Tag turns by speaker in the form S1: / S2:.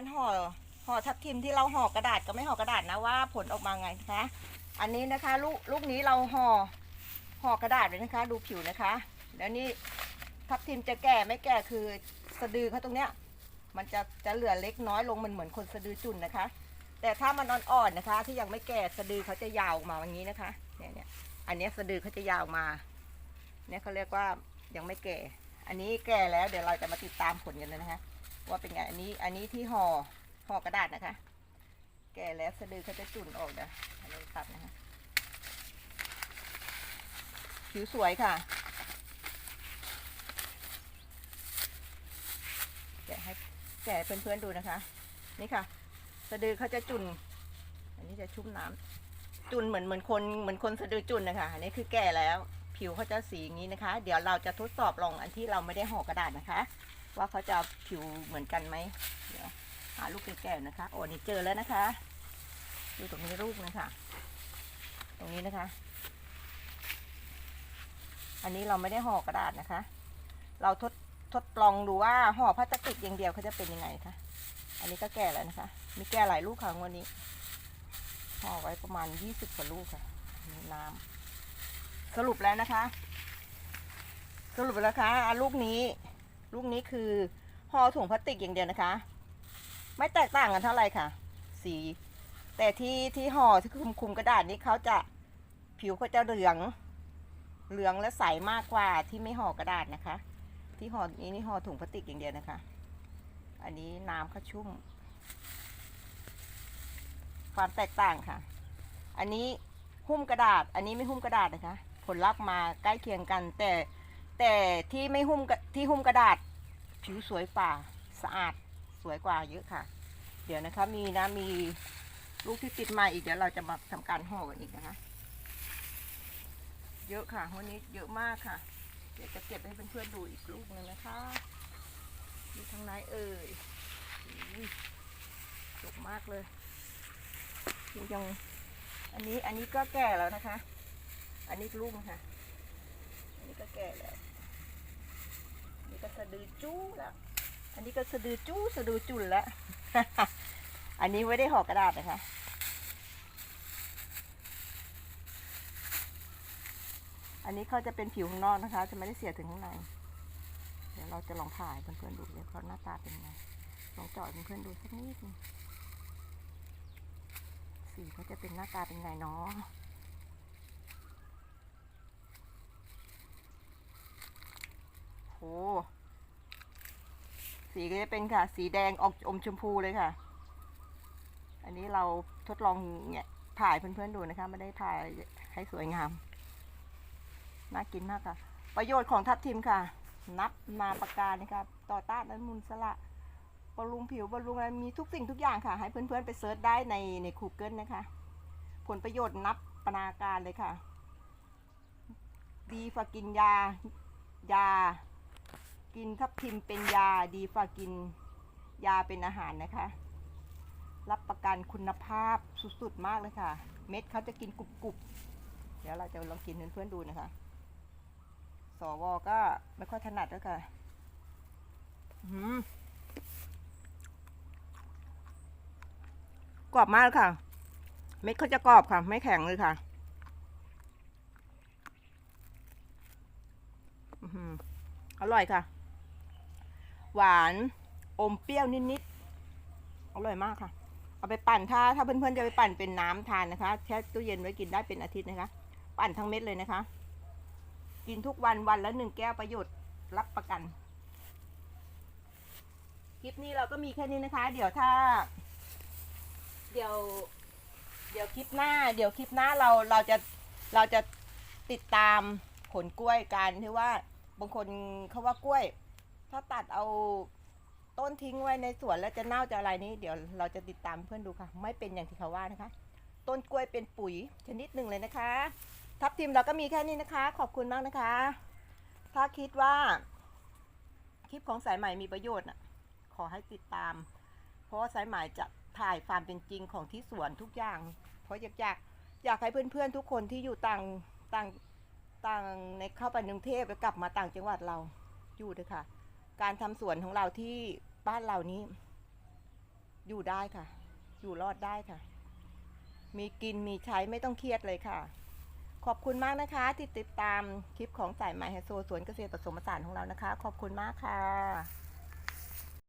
S1: การห่อห่อทับทิมที่เราห่อกระดาษก็ไม่ห่อกระดาษนะว่าผลออกมาไงนะคะอันนี้นะคะลูกลูกนี้เราห่อห่อกระดาษเลยนะคะ ดูผิวนะคะ แล้วนี่ทับทิมจะแก่ไม่แก่คือสะดือเขาตรงเนี้ยมันจะจะเหลือเล็กน้อยลงมันเหมือนคนสะดือจุ่นนะคะ แต่ถ้ามันอ่อนๆนะคะ ที่ยังไม่แก่สะดือเขาจะยาวออกมาอย่างนี้นะคะเนี่ยเนี่ยอันนี้สะดือเขาจะยาวมาเนี่ยเขาเรียกว่ายังไม่แก่ อันนี้แก่แล้วเดี๋ยวเราจะมาติดตามผลกันเลยนะคะ ว่าเป็นไงอันนี้อันนี้ที่ห่อห่อกระดาษนะคะ แก่แล้วสะดือเขาจะจุ่นออกนะอันนี้ตัดนะคะผิวสวยค่ะแกะให้แกะเพื่อนๆดูนะคะ นี่ค่ะ สะดือเขาจะจุ่น อันนี้จะชุ่มน้ำจุ่นเหมือนเหมือนคนเหมือนคนสะดือจุ่นนะคะอันนี้คือแก่แล้ว ผิวเขาจะสีอย่างนี้นะคะ เดี๋ยวเราจะทดสอบลองอันที่เราไม่ได้ห่อกระดาษนะคะ ว่าเขาจะผิวเหมือนกันไหมเดี๋ยวหาลูกแก่ๆนะคะ โอ้นี่เจอแล้วนะคะดูตรงนี้ลูกนะคะตรงนี้นะคะ อันนี้เราไม่ได้ห่อกระดาษนะคะ เราทดทดลองดูว่าห่อพลาสติกอย่างเดียวเขาจะเป็นยังไงคะอันนี้ก็แก่แล้วนะคะ มีแก่หลายลูกค่ะงวันนี้ห่อไว้ประมาณยี่สิบกว่าลูกค่ะนี่น้ำสรุปแล้วนะคะ สรุปแล้วนะคะอะลูกนี้ ลูกนี้คือห่อถุงพลาสติกอย่างเดียวนะคะ ไม่แตกต่างกันเท่าไหร่ค่ะ สี แต่ที่ที่ห่อที่คุมคุมกระดาษนี้เขาจะผิวเขาจะเหลือง เหลืองและใสมากกว่าที่ไม่ห่อกระดาษนะคะ ที่ห่อนี้นี่ห่อถุงพลาสติกอย่างเดียวนะคะ อันนี้น้ำเขาชุ่ม ความแตกต่างค่ะ อันนี้หุ้มกระดาษ อันนี้ไม่หุ้มกระดาษนะคะ ผลลัพธ์มาใกล้เคียงกันแต่ แต่ที่ไม่หุ้มกระที่หุ้มกระดาษ ผิวสวยฝ่าสะอาดสวยกว่าเยอะค่ะ เดี๋ยวนะคะมีนะมีลูกที่ติดมาอีกเดี๋ยวเราจะมาทำการห่อกันอีกนะคะ เยอะค่ะวันนี้เยอะมากค่ะ เดี๋ยวจะเก็บให้เพื่อนๆดูอีกลูกหนึงนะคะดูทางไหนเอ่ยอุ้ยมากเลยดูยังอันนี้อันนี้ก็แก่แล้วนะคะ อันนี้ลูกนะคะอันนี้ก็แก่แล้ว ก็สะดือจู้แล้ว อันนี้ก็สะดือจู้สะดือจุนแล้ว อันนี้ไม่ได้ห่อกระดาษนะคะอันนี้เขาจะเป็นผิวข้างนอกนะคะ จะไม่ได้เสียถึงข้างใน เดี๋ยวเราจะลองถ่ายเพื่อนๆดูเลยเขาหน้าตาเป็นไง ลองจาะให้เพื่อนๆดูสักนิดนึงสีเขาจะเป็นหน้าตาเป็นไงเนาะ ห สีก็จะเป็นค่ะ สีแดงออกอมชมพูเลยค่ะ อันนี้เราทดลองเนี่ยถ่ายเพื่อนๆดูนะคะ ไม่ได้ถ่ายให้สวยงาม น่ากินมากค่ะ ประโยชน์ของทับทิมค่ะ นับนาประการนี่ค่ะต่อต้านอนุมูลสระบำรุงผิวบำรุงอะไรมีทุกสิ่งทุกอย่างค่ะ ให้เพื่อนๆไปเซิร์ชได้ในใน Google นะคะ ผลประโยชน์นับปนาการเลยค่ะ ดีฝากินยา ยา กินทับทิมเป็นยาดีฝ่ากินยาเป็นอาหารนะคะ รับประกันคุณภาพสุดๆมากเลยค่ะ เม็ดเขาจะกินกรุบๆ เดี๋ยวเราจะลองกินเพื่อนๆดูนะคะ สวก็ไม่ค่อยถนัดแล้วค่ะอื้อหือกรอบมากเลยค่ะ เม็ดเขาจะกรอบค่ะ ไม่แข็งเลยค่ะอื้อหืออร่อยค่ะ หวานอมเปรี้ยวนิดๆ อร่อยมากค่ะ เอาไปปั่นถ้าถ้าเพื่อนๆจะไปปั่นเป็นน้ำทานนะคะ แช่ตู้เย็นไว้กินได้เป็นอาทิตย์นะคะ ปั่นทั้งเม็ดเลยนะคะ กินทุกวันวันละหนึ่งแก้วประโยชน์รับประกัน คลิปนี้เราก็มีแค่นี้นะคะ เดี๋ยวถ้า เดี๋ยว เดี๋ยวคลิปหน้า เดี๋ยวคลิปหน้าเราเราจะเราจะติดตามผลกล้วยกันที่ว่าบางคนเขาว่ากล้วย ถ้าตัดเอาต้นทิ้งไว้ในสวนแล้วจะเน่าจะอะไรนี้เดี๋ยวเราจะติดตามเพื่อนดูค่ะ ไม่เป็นอย่างที่เขาว่านะคะ ต้นกล้วยเป็นปุ๋ยชนิดหนึ่งเลยนะคะ ทับทิมเราก็มีแค่นี้นะคะ ขอบคุณมากนะคะ ถ้าคิดว่า คลิปของสายใหม่มีประโยชน์ขอให้ติดตาม เพราะว่าสายใหม่จะถ่ายความเป็นจริงของที่สวนทุกอย่าง เพราะอยากอยากอยากให้เพื่อนๆทุกคนที่อยู่ต่างต่างต่างในเข้าไปกรุงเทพแล้วกลับมาต่างจังหวัดเราอยู่ด้วยค่ะ การทำสวนของเราที่บ้านเรานี้ อยู่ได้ค่ะ อยู่รอดได้ค่ะ มีกินมีใช้ไม่ต้องเครียดเลยค่ะ ขอบคุณมากนะคะ ที่ติดตามคลิปของสายไหมไฮโซสวนเกษตรผสมผสานของเรานะคะ ขอบคุณมากค่ะ